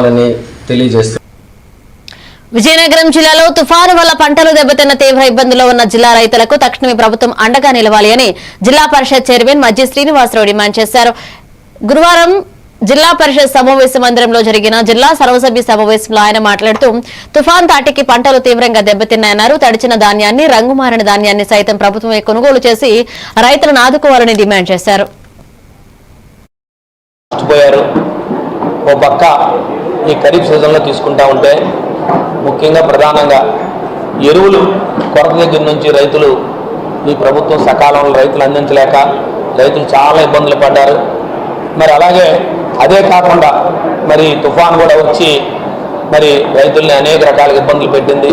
ఆదుకోవాలని తెలియజేస్తూ విజయనగరం జిల్లాలో తుఫాను వల్ల పంటలు దెబ్బతిన్న తీవ్ర ఇబ్బందుల్లో ఉన్న జిల్లా రైతులకు తక్షణమే ప్రభుత్వం అండగా నిలవాలి అని జిల్లా పరిషత్ చైర్మన్ మజ్జి శ్రీనివాసరావు డిమాండ్ చేశారు. గురువారం జిల్లా పరిషత్ సమావేశ మందిరంలో జరిగిన జిల్లా సర్వసభ్య సమావేశంలో ఆయన మాట్లాడుతూ తుఫాన్ తాటికి పంటలు తీవ్రంగా దెబ్బతిన్నాయన్నారు. తడిచిన ధాన్యాన్ని రంగుమారిన ధాన్యాన్ని సైతం ప్రభుత్వమే కొనుగోలు చేసి రైతులను ఆదుకోవాలని డిమాండ్ చేశారు. ఈ ఖరీఫ్ సీజన్లో తీసుకుంటా ఉంటే ముఖ్యంగా ప్రధానంగా ఎరువులు కొరత దగ్గర నుంచి రైతులు ఈ ప్రభుత్వం సకాలంలో రైతులు అందించలేక రైతులు చాలా ఇబ్బందులు పడ్డారు. మరి అలాగే అదే కాకుండా మరి తుఫాన్ కూడా వచ్చి మరి రైతుల్ని అనేక రకాల ఇబ్బందులు పెట్టింది.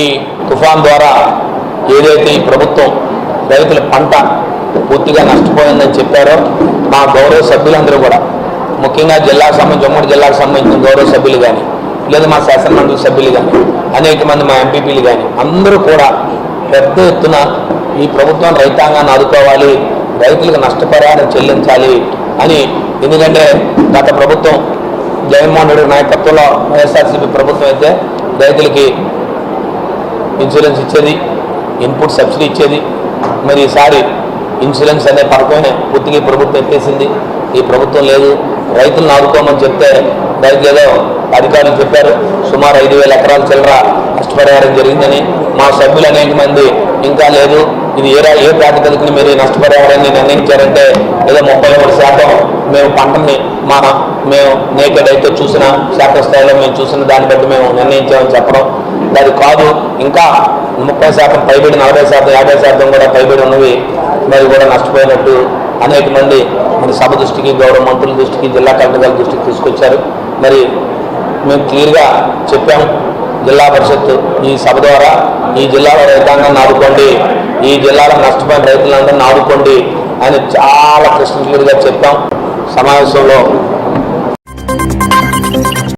ఈ తుఫాన్ ద్వారా ఏదైతే ఈ ప్రభుత్వం రైతుల పంట పూర్తిగా నష్టపోయిందని చెప్పారో మా గౌరవ సభ్యులందరూ కూడా. ముఖ్యంగా జిల్లాకు సంబంధించి ఉమ్మడి జిల్లా గౌరవ సభ్యులు కానీ లేదా మా శాసనమండలి సభ్యులు కానీ అనేక మంది మా ఎంపీపీలు కానీ అందరూ కూడా పెద్ద ఎత్తున ఈ ప్రభుత్వం రైతాంగాన్ని ఆదుకోవాలి రైతులకు నష్టపరిహారం చెల్లించాలి అని. ఎందుకంటే గత ప్రభుత్వం జగన్మోహన్ రెడ్డి నాయకత్వంలో వైఎస్ఆర్సీపీ ప్రభుత్వం అయితే రైతులకి ఇన్సూరెన్స్ ఇచ్చేది ఇన్పుట్ సబ్సిడీ ఇచ్చేది. మరి ఈసారి ఇన్సూరెన్స్ అనే పథకమే పూర్తిగా ప్రభుత్వం ఎత్తేసింది. ఈ ప్రభుత్వం లేదు రైతులను ఆదుకోమని చెప్తే దానికి ఏదో అధికారులు చెప్పారు సుమారు ఐదు వేల ఎకరాల చిల్లర నష్టపరిహారం జరిగిందని. మా సభ్యులు అనేక మంది ఇంకా లేదు ఇది ఏ ఏ ప్రాతిపదికన మీరు నష్టపరిహారాన్ని నిర్ణయించారంటే ఏదో ముప్పై మూడు శాతం మేము పంటని మా మేము నేకెడ్ అయితే చూసిన శాఖస్థాయిలో మేము చూసిన దాన్ని బట్టి మేము నిర్ణయించామని చెప్పడం అది కాదు. ఇంకా ముప్పై శాతం పైబడి నలభై శాతం యాభై శాతం కూడా పైబడి ఉన్నవి మరి కూడా నష్టపోయినట్టు అనేక మంది మన సభ దృష్టికి గౌరవ మంత్రుల దృష్టికి జిల్లా కలెక్టర్ దృష్టికి తీసుకొచ్చారు. మరి మేము క్లియర్గా చెప్పాం జిల్లా పరిషత్ ఈ సభ ద్వారా ఈ జిల్లాలో రైతాంగాన్ని ఆదుకోండి ఈ జిల్లాలో నష్టపోయిన రైతులందరినీ ఆదుకోండి అని చాలా క్రిస్టల్ క్లియర్గా చెప్పాం. సమావేశంలో